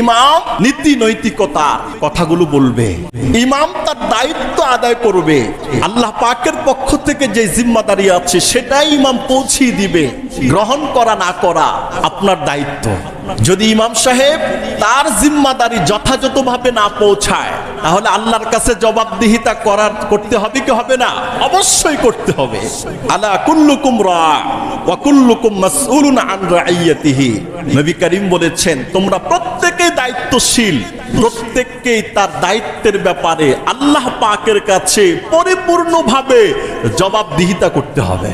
ইমাম নীতি নৈতিকতা, কথাগুলো বলবে। ইমাম তার দায়িত্ব আদায় করবে। আল্লাহ পাকের পক্ষ থেকে যে জিম্মাদারি আছে, সেটাই ইমাম পৌঁছিয়ে দিবে। গ্রহণ করা, না করা আপনার দায়িত্ব। যদি ইমাম সাহেব তার জিম্মাদারি যথাযথভাবে না পৌঁছায়, তাহলে আল্লাহর কাছে জবাবদিহিতা করার, করতে হবে কি হবে না? অবশ্যই করতে হবে। আলা কুল্লুকুম রা, ওয়া কুল্লুকুম মাসউলুন আন রাইয়াতিহি। নবী করিম বলেছেন, তোমরা প্রত্যেকেই দায়িত্বশীল। প্রত্যেককেই তার দায়িত্বের ব্যাপারে আল্লাহ পাকের কাছে পরিপূর্ণভাবে জবাবদিহিতা করতে হবে।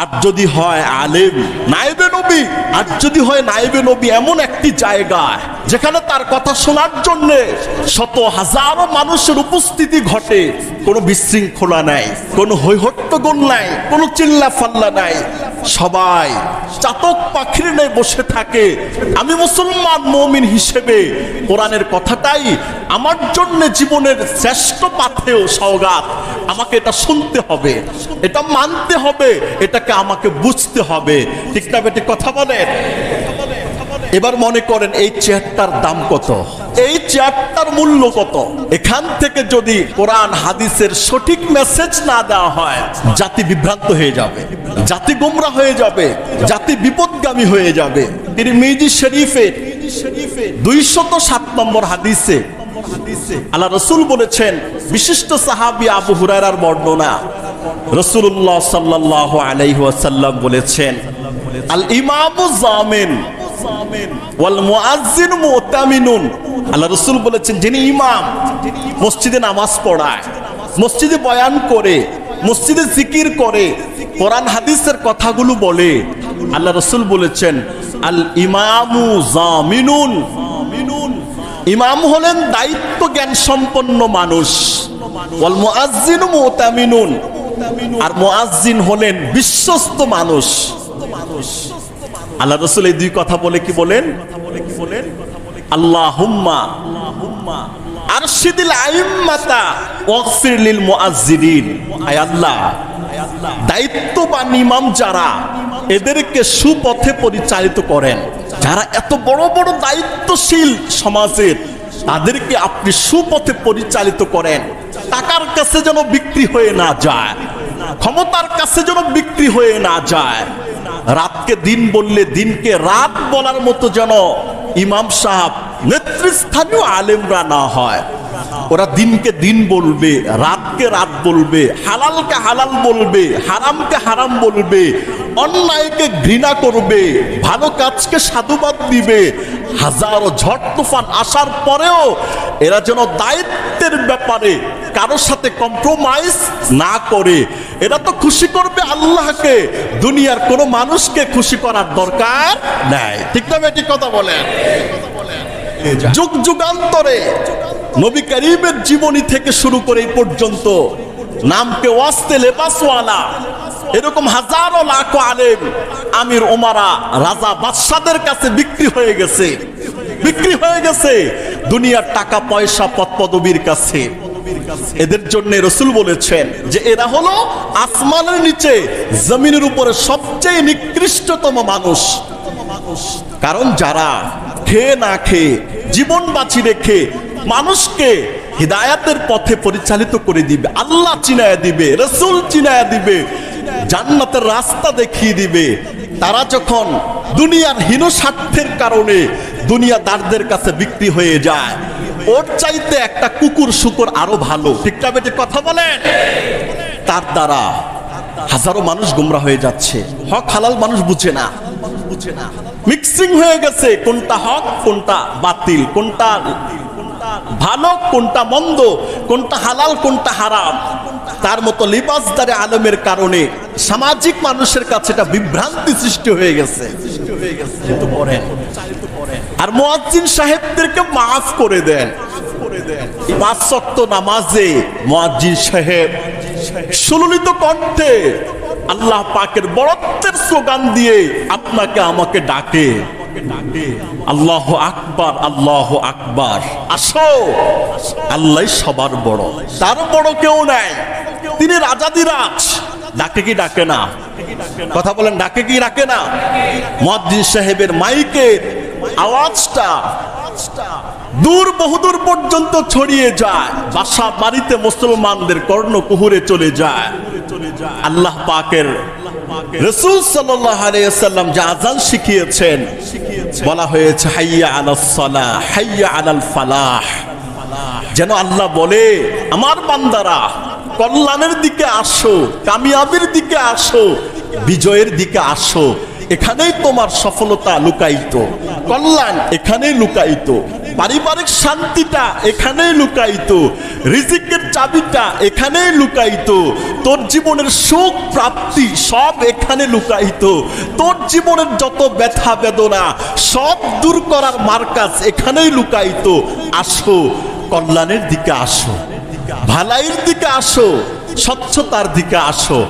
আর যদি হয় আলেম নাইবে নবী, আর যদি হয় নাইবে নবী এমন একটি জায়গা যেখানে তার কথা শোনার জন্য শত হাজারো মানুষের উপস্থিতি ঘটে, কোনো বিশৃঙ্খলা নাই, কোনো হৈহট্টগোল নাই, কোনো চিল্লা ফাল্লা নাই সবাই চাতক পাখির নেই বসে থাকে। আমি মুসলমান মমিন হিসেবে কোরআনের কথাটাই আমার জন্য জীবনের শ্রেষ্ঠ পাথেও সওগাত। আমাকে এটা শুনতে হবে, এটা মানতে হবে, এটাকে আমাকে বুঝতে হবে। ঠিক না বেটি, কথা বলেন এবার মনে করেন এই চেয়ারটার দাম কত? এই চেয়ারটার মূল্য কত? এখান থেকে যদি কোরআন, হাদিসের সঠিক মেসেজ না দেওয়া হয়, জাতি বিভ্রান্ত হয়ে যাবে। জাতি গোমরা হয়ে যাবে, জাতি বিপদগামী হয়ে যাবে। তিনি মিজি শরীফে দুইশত সাত নম্বর হাদিসে আল্লাহ রসুল বলেছেন, বিশিষ্ট সাহাবি আবু হুরায়রার বর্ণনা। রসুল্লাহ সাল্লাহ আলাইহি ওয়াসাল্লাম বলেছেন আল ইমামু জামিন আল্লাহ রাসূল বলেছেন, যিনি ইমাম, মসজিদে নামাজ পড়ায়, মসজিদে বয়ান করে মসজিদে জিকির করে, কোরআন, হাদিসের কথাগুলো বলে। আল্লাহ রসুল বলেছেন, আল ইমামু জামিনুন। ইমাম হলেন দায়িত্ব জ্ঞান সম্পন্ন মানুষ আর মুআজ্জিন হলেন বিশ্বস্ত মানুষ। আল্লাহ রসুল এই দুই কথা বলে কি বলেন? আল্লাহ হুম্মা আরশিদিল আইম্মাতা ওয়াগফির লিল মুআজ্জিরিন আয় আল্লাহ। দায়িত্ববান ইমাম যারা, এদেরকে সুপথে পরিচালিত করেন। যারা এত বড় বড় দায়িত্বশীল সমাজের, তাদেরকে আপনি সুপথে পরিচালিত করেন। টাকার কাছে যেন বিক্রি হয়ে না যায়, ক্ষমতার কাছে যেন বিক্রি হয়ে না যায়। রাতকে দিন বললে দিনকে রাত বলার মতো যেন ইমাম সাহেব নেতৃস্থানীয় আলেমরা না হয়। ওরা দিনকে দিন বলবে, রাতকে রাত বলবে, হালালকে হালাল বলবে, হারামকে হারাম বলবে, অন্যায়কে ঘৃণা করবে, ভালো কাজকে সাধুবাদ দিবে, হাজারো ঝড় তুফান আসার পরেও এরা যেন দায়িত্বের ব্যাপারে কারোর সাথে কম্প্রোমাইজ না করে। এরা তো খুশি করবে আল্লাহকে, দুনিয়ার কোনো মানুষকে খুশি করার দরকার নাই। ঠিক না কথা বলেন। যুগ যুগান্তরে নবী করিমের জীবনী থেকে শুরু করে এই পর্যন্ত নামকে ওয়াস্তে লেবাসওয়ালা, এরকম হাজারো লাখো আলেম, আমির ওমারা, রাজা বাদশাদের কাছে বিক্রি হয়ে গেছে। বিক্রি হয়ে গেছে দুনিয়ার টাকা, পয়সা পদ পদবীর কাছে। এদের জন্য রসুল বলেছেন যে এরা হলো আসমানের নিচে জমিনের উপরে সবচেয়ে নিকৃষ্টতম মানুষ। কারণ যারা খেয়ে না খেয়ে, জীবন বাঁচি রেখে মানুষকে হৃদায়াতের পথে পরিচালিত করে দিবে। আল্লাহ চিনায়া দিবে, রসুল চিনায়া দিবে, জান্নাতের রাস্তা দেখিয়ে দিবে। তারা যখন দুনিয়ার হীন স্বার্থের কারণে দুনিয়াদারদের কাছে বিক্রি হয়ে যায়, ওর চাইতে একটা কুকুর শুকুর আরও ভালো। ঠিকঠাক বেটে, কথা বলেন? তার দ্বারা হাজারো মানুষ গুমরা হয়ে যাচ্ছে। হক হালাল মানুষ বুঝে না বুঝে না। মিক্সিং হয়ে গেছে, কোনটা হক, কোনটা বাতিল, কোনটা ভালো, কোনটা মন্দ, কোনটা হালাল, কোনটা হারাম। তার মতো লিবাসদারে আলমের কারণে সামাজিক মানুষের কাছে এটা বিভ্রান্তি সৃষ্টি হয়ে গেছে। আর মুয়াজ্জিন সাহেবদেরকে মাফ করে দেন। পাঁচ নামাজে মুয়াজ্জিন সাহেব সুললিত কণ্ঠে আল্লাহ পাকের বড়ত্বের স্লোগান দিয়ে আপনাকে, আমাকে ডাকে। আল্লাহ আকবার আল্লাহ আকবার। আসো। আল্লাহ সবার বড়। তার বড় কেউ নাই। তিনি রাজাদিরাজ ডাকে কি ডাকে না? কথা বলেন, ডাকে কি ডাকে না? মসজিদ সাহেবের মাইকের আওয়াজটা দূর বহুদূর পর্যন্ত ছড়িয়ে যায়। বাসা বাড়িতে মুসলমানদের কর্ণকুহুরে চলে যায়। আল্লাহ পাকের রসুল সাল্লাম আজান শিখিয়েছেন, বলা হয়েছে, হাইয়া আলাল সালাহ, হাইয়া আলাল ফালাহ। যেন আল্লাহ বলে, আমার বান্দারা, কল্যাণের দিকে আসো, কামিয়াবির দিকে আসো, বিজয়ের দিকে আসো। এখানেই তোমার সফলতা লুকায়িত। কল্যাণ এখানেই লুকায়িত। পারিবারিক শান্তিটা এখানেই লুকায়িত। রিজিকের চাবিটা এখানেই লুকায়িত। তোর জীবনের সুখ প্রাপ্তি সব এখানে লুকায়িত। তোর জীবনের যত ব্যথা বেদনা সব দূর করার মার্কাজ এখানেই লুকায়িত। আসো, কল্যাণের দিকে আসো। ভালাইয়ের দিকে আসো, স্বচ্ছতার দিকে আসো।